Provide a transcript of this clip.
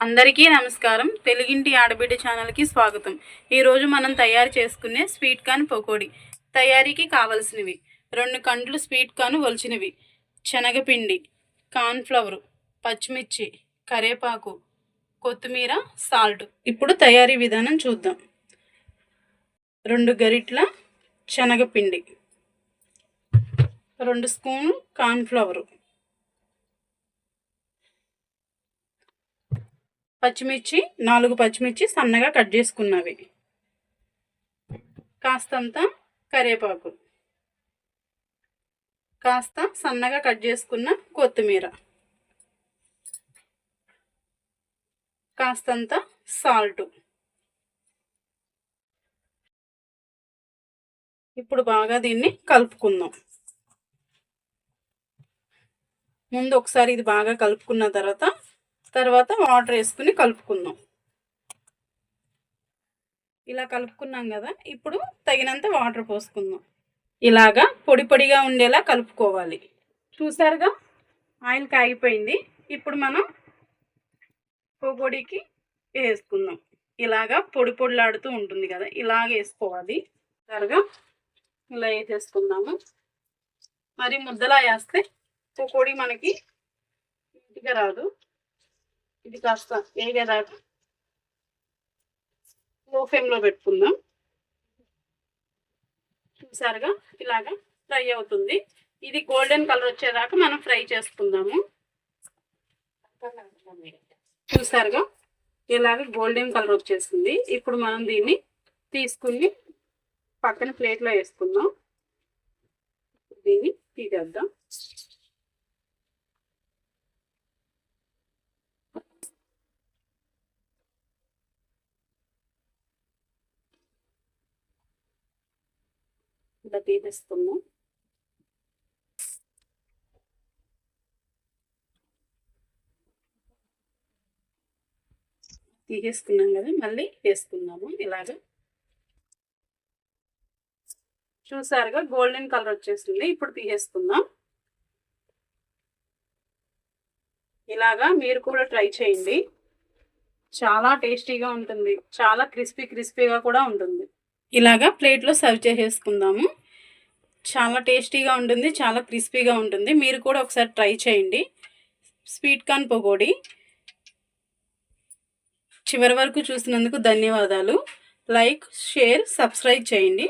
అందరికీ నమస్కారం. తెలుగింటి ఆడబిడ్డ ఛానల్కి స్వాగతం. ఈరోజు మనం తయారు చేసుకునే స్వీట్ కార్న్ పకోడీ. తయారీకి కావలసినవి. రెండు కండ్లు స్వీట్ కార్న్ ఒలిచినవి. శనగపిండి కార్న్ఫ్లవర్ పచ్చిమిర్చి కరేపాకు కొత్తిమీర సాల్ట్. ఇప్పుడు తయారీ విధానం చూద్దాం. రెండు గరిట్ల శనగపిండి రెండు స్పూన్లు కార్న్ఫ్లవరు పచ్చిమిర్చి నాలుగు పచ్చిమిర్చి సన్నగా కట్ చేసుకున్నవి. కాస్తంత కరివేపాకు. కాస్త సన్నగా కట్ చేసుకున్న కొత్తిమీర. కాస్తంత సాల్ట్. ఇప్పుడు బాగా దీన్ని కలుపుకుందాం. ముందు ఒకసారి ఇది బాగా కలుపుకున్న తర్వాత తర్వాత వాటర్ వేసుకుని కలుపుకుందాం. ఇలా కలుపుకున్నాం కదా ఇప్పుడు తగినంత వాటర్ పోసుకుందాం. ఇలాగా పొడి పొడిగా ఉండేలా కలుపుకోవాలి. చూసారుగా? ఆయిల్ కాగిపోయింది. ఇప్పుడు మనం పొడికి వేసుకుందాం. ఇలాగా పొడి పొడిలాడుతూ ఉంటుంది కదా ఇలాగ వేసుకోవాలి. సరిగా ఇలా వేసేసుకుందాము. మరి ముద్దలా వేస్తే పొడి మనకి ఇంటికి రాదు. ఇది కాస్త వేగేదాకా లో ఫ్లేమ్లో పెట్టుకుందాం. చూసారుగా? ఇలాగా ఫ్రై అవుతుంది. ఇది గోల్డెన్ కలర్ వచ్చేదాకా మనం ఫ్రై చేసుకుందాము. చూసారుగా? ఇలాగ గోల్డెన్ కలర్ వచ్చేసింది. ఇప్పుడు మనం దీన్ని తీసుకుని పక్కన ప్లేట్లో వేసుకుందాం. దీన్ని తీసేద్దాం. ఇలా తీసేస్తున్నాం తీసేసుకున్నాం కదా మళ్ళీ వేసుకుందాము ఇలాగ. చూసారుగా గోల్డెన్ కలర్ వచ్చేసింది ఇప్పుడు తీసేసుకుందాం. ఇలాగా మీరు కూడా ట్రై చేయండి. చాలా టేస్టీగా ఉంటుంది చాలా క్రిస్పీ క్రిస్పీగా కూడా ఉంటుంది. ఇలాగా ప్లేట్లో సర్వ్ చేసేసుకుందాము. చాలా టేస్టీగా ఉంటుంది చాలా క్రిస్పీగా ఉంటుంది. మీరు కూడా ఒకసారి ట్రై చేయండి. Sweet corn pakodi. చివరి వరకు చూసినందుకు ధన్యవాదాలు. లైక్ షేర్ సబ్స్క్రైబ్ చేయండి.